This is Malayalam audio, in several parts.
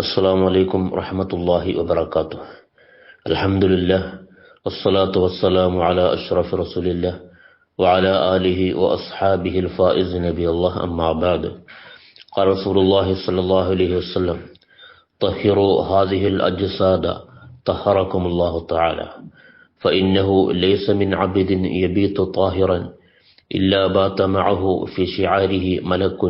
السلام عليكم ورحمة الله وبركاته. الحمد لله والصلاة والسلام على أشرف رسول الله وعلى آله وأصحابه الفائز نبي الله أما بعد. قال رسول الله صلى الله عليه وسلم طهروا هذه الأجساد طهركم الله تعالى فإنه ليس من عبد يبيت طاهرا إلا بات معه في شعاره ملك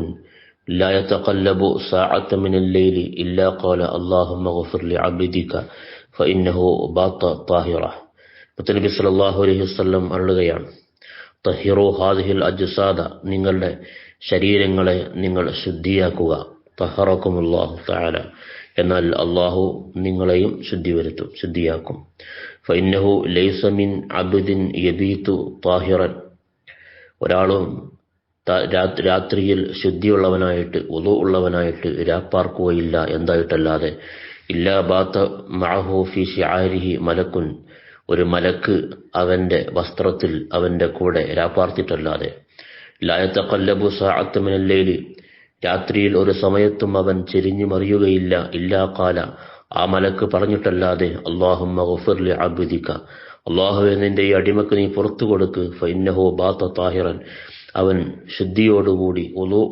لا يتقلب ساعة من الليل إلا قال اللهم اغفر لعبدك فإنه بات طاهرة മുത്തനബി സല്ലല്ലാഹു അലൈഹി വസല്ലം അരുളുകയാണ് തഹിറു ഹാദിഹിൽ അജ്സാദ നിങ്ങളുടെ ശരീരങ്ങളെ നിങ്ങൾ ശുദ്ധിയാക്കുക തഹറക്കുമുല്ലാഹു തആല എന്നാൽ അള്ളാഹു നിങ്ങളെയും ശുദ്ധി വരുത്തും ശുദ്ധിയാക്കും ഫൈന്നഹു ലൈസ മിൻ അബ്ദിൻ യബീതു താഹിറൻ ഒരാളും രാത്രിയിൽ ശുദ്ധിയുള്ളവനായിട്ട് ഉതു ഉള്ളവനായിട്ട് രാപ്പാർക്കുകയില്ല എന്തായിട്ടല്ലാതെ. ഇല്ലാ ബാത്ത മഅഹു ഫി ഷിആരിഹി മലക്കുൻ. ഒരു മലക്ക് അവന്റെ വസ്ത്രത്തിൽ അവന്റെ കൂടെ രാപ്പാർത്തിട്ടല്ലാതെ. ലായത്തക്കല്ലബു കല്ലബു മിനല്ലൈലി രാത്രിയിൽ ഒരു സമയത്തും അവൻ ചെരിഞ്ഞു മറിയുകയില്ല. ഇല്ലാ കാല ആ മലക്ക് പറഞ്ഞിട്ടല്ലാതെ അള്ളാഹും മഹഫുർലി അബുദിക്ക അള്ളാഹുവെ നിന്റെ ഈ അടിമക്ക് നീ പുറത്തു കൊടുക്ക്. ഫൈന്നഹോ ബാത്ത താഹിറൻ. അവൻ ശുദ്ധിയോടുകൂടി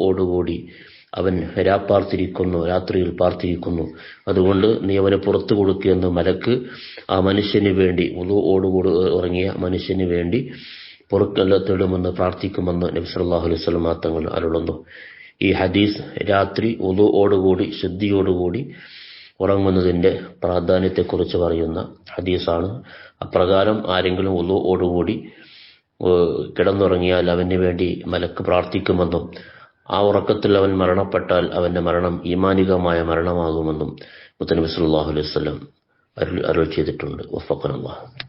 ഓടുകൂടി അവൻ രാപ്പാർത്തിരിക്കുന്നു രാത്രിയിൽ പാർത്തിരിക്കുന്നു. അതുകൊണ്ട് നീ അവനെ പുറത്തു കൊടുക്കുകയെന്ന് മലക്ക് ആ മനുഷ്യന് വേണ്ടി ഒലുവോടുകൂടി ഉറങ്ങിയ മനുഷ്യന് വേണ്ടി പുറക്കല്ല തേടുമെന്ന് പ്രാർത്ഥിക്കുമെന്ന് നബി സല്ലല്ലാഹു അലൈഹി വസല്ലം തങ്ങൾ അരുളുന്നു. ഈ ഹദീസ് രാത്രി ഒലോടുകൂടി ശുദ്ധിയോടുകൂടി ഉറങ്ങുന്നതിന്റെ പ്രാധാന്യത്തെക്കുറിച്ച് പറയുന്ന ഹദീസാണ്. അപ്രകാരം ആരെങ്കിലും ഒലുവോടുകൂടി കിടന്നുറങ്ങിയാൽ അവന് വേണ്ടി മലക്ക് പ്രാർത്ഥിക്കുമെന്നും ആ ഉറക്കത്തിൽ അവൻ മരണപ്പെട്ടാൽ അവന്റെ മരണം ഈമാനികമായ മരണമാകുമെന്നും മുത്തനബി സല്ലാഹു അലൈഹി വസല്ലം അരുൾ ചെയ്തിട്ടുണ്ട്. വഫഖനല്ലാഹ്.